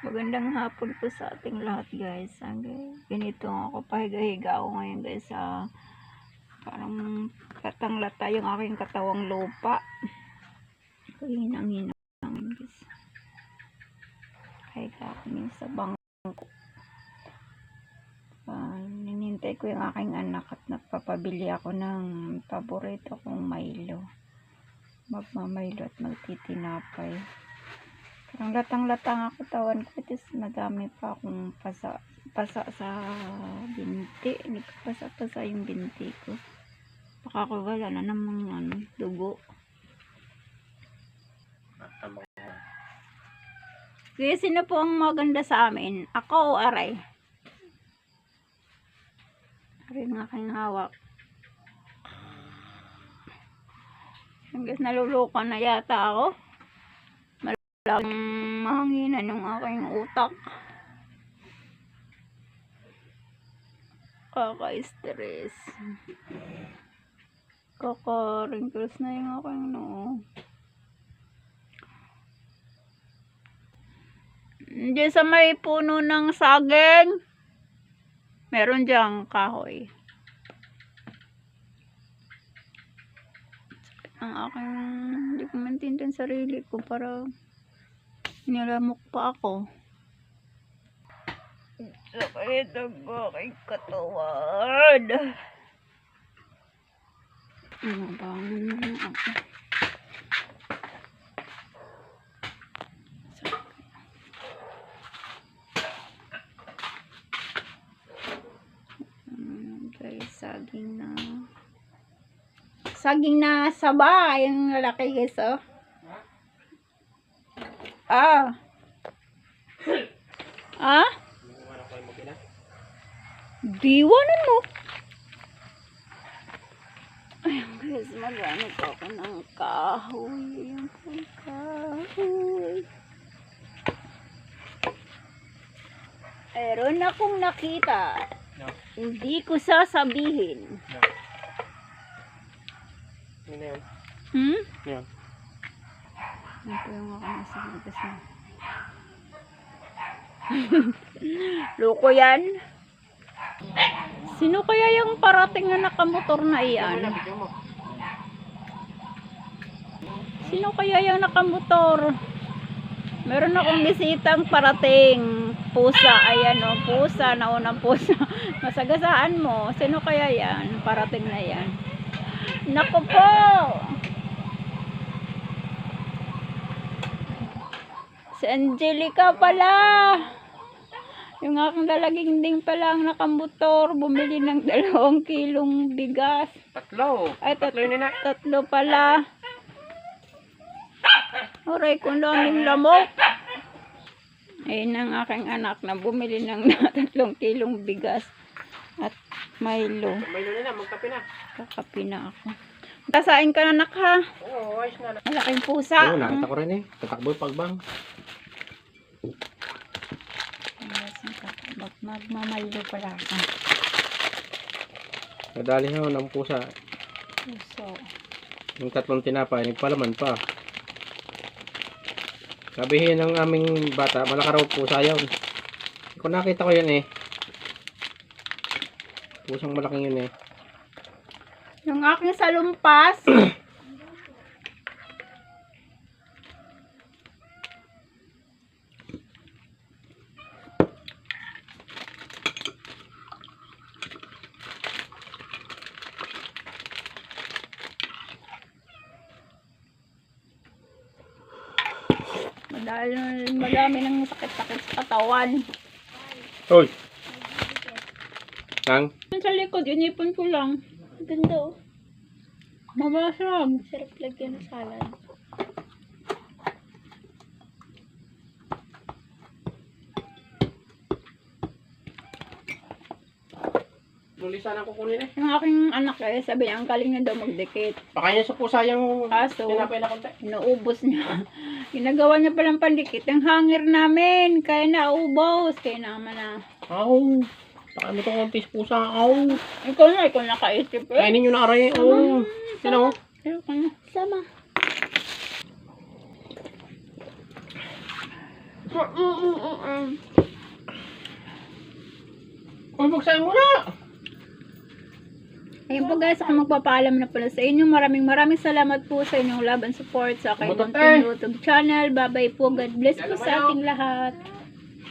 Magandang hapon po sa ating lahat guys. Hanggang ganito ako pahiga-higa ako ngayon guys sa parang latang-lata yung aking katawang lupa. Hinang-hinang guys. Higa ako sa bangko. Uh, ninintay ko yung aking anak at nagpapabili ako ng paborito kong Milo. Magmamaylo at magtitinapay. Parang latang-latang ako tawan ko. Tapos madami pa akong pasa, pasa sa binti. Hindi ko pasa-pasa yung binti ko. Baka ko wala na namang ano, dugo. Kaya sino po ang maganda sa amin? Ako o Aray? Aray ng aking hawak. Hanggang nalulukan na yata ako lang mahanginan yung aking utak. Kaka-stress. Kaka-wrinkles na yung aking noo. Diyan sa may puno ng saging, meron diyang kahoy. Ang aking, hindi ko maintindihan sarili ko para Nilamok pa ako. Sakit ang aking katawan. Mabangon na lang ako. Saging na saging na saba yung lalaki guys oh Ah. Ah? Diwanan mo. Ayun guys, magamit ako ng kahoy. Ayun po yung kahoy. Meron akong nakita. No. Hindi ko sasabihin. Ano na yun? Hmm? Yan. Ito yung ligas na. Loko yan. Sino kaya yung parating na nakamotor na iyan? Sino kaya yung nakamotor? Meron akong bisitang parating. Pusa, ayan o. Pusa, naunang pusa. Masagasaan mo. Sino kaya yan? Parating na yan. Naku po! Si Angelica pala. Yung aking lalaging ding pala ang nakamotor. Bumili ng dalawang kilong bigas. Tatlo. Ay, tat- Tatlo yun na. tatlo pala. Aray, kung daming lamok. Ayun ang aking anak na bumili ng tatlong kilong bigas at Milo. May na na, magkape na. Kakapi na ako. Tasain ka na nak ha. Oo, ayos na. Malaking pusa. Oo, nakita ko rin eh. Tatakbo yung pagbang. Mag magmamaldo pala ako. Nadali ho ng pusa. Puso. Yung tatlong tinapay, nagpalaman pa. Sabihin ng aming bata, malaka raw pusa yun. Kung nakita ko yun eh. Pusang malaking yun eh. Yung aking salumpas. Madami, madami ng sakit-sakit sa katawan. Hoy! Ang? Yung Sa likod, inipon ko lang. Ganda oh. Mabasag. Sarap lagyan ng salad. Lulisan ang kukunin eh. Yung aking anak eh, sabi niya, ang galing na daw magdikit. Pakain sa pusa yung Kaso, tinapay na konti. inuubos niya. Ginagawa niya palang pandikit. Ang hangir namin, kaya naubos. Kaya naman na. Aw. Pakain mo itong konti sa pusa. Aw. Ikaw na, ikaw nakaisip eh. Kainin nyo na aray. Oo. Yan o. Ikaw na. Sama. Uy, magsayin mo na! Ayun po guys, ako magpapaalam na pala sa inyo. Maraming maraming salamat po sa inyong love and support sa aking eh. YouTube channel. Bye bye po. God bless po sa ating lahat.